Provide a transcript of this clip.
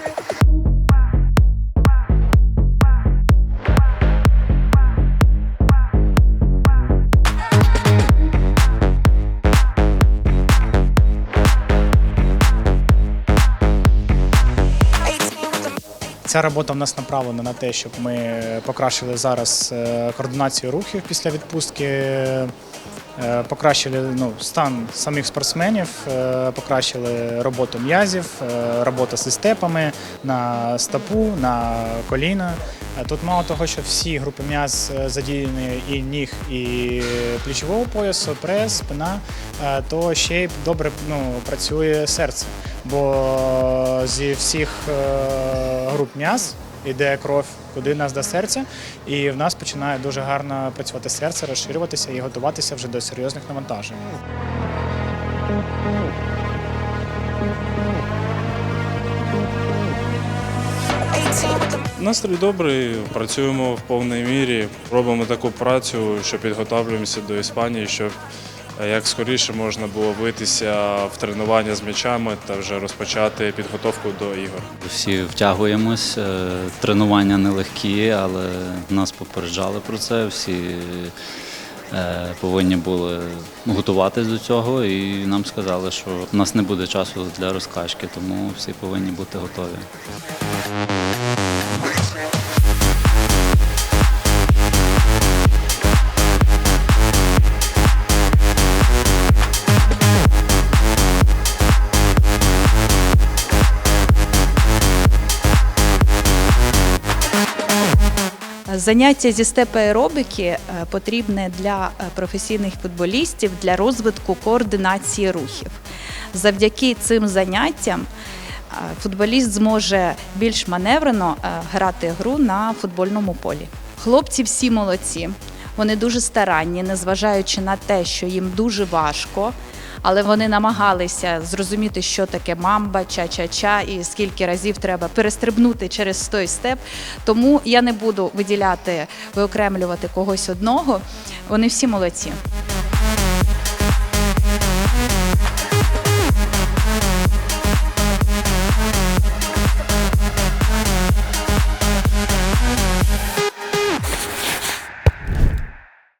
Bye. Ця робота в нас направлена на те, щоб ми покращили зараз е, координацію рухів після відпустки. е, Покращили ну, стан самих спортсменів, е, покращили роботу м'язів, е, робота з степами на стопу, на коліна. Тут мало того, що всі групи м'яз задіяні і ніг, і плечового поясу, прес, спина, то ще й добре ну, працює серце. Бо зі всіх е, груп м'яз йде кров куди нас до серця, і в нас починає дуже гарно працювати серце, розширюватися і готуватися вже до серйозних навантажень. Настрій добрий, працюємо в повній мірі, робимо таку працю, що підготовлюємося до Іспанії, щоб як скоріше можна було витися в тренування з м'ячами та вже розпочати підготовку до ігор. Всі втягуємось, е, тренування нелегкі, але нас попереджали про це. Всі е, повинні були готуватись до цього, і нам сказали, що в нас не буде часу для розкачки, тому всі повинні бути готові. Заняття зі степ-аеробіки е, потрібне для е, професійних футболістів для розвитку координації рухів. Завдяки цим заняттям е, футболіст зможе більш маневрено грати гру на футбольному полі. Хлопці всі молодці. Вони дуже старанні, незважаючи на те, що їм дуже важко. Але вони намагалися зрозуміти, що таке мамба, ча-ча-ча, і скільки разів треба перестрибнути через той степ. Тому я не буду виділяти, виокремлювати когось одного. Вони всі молодці.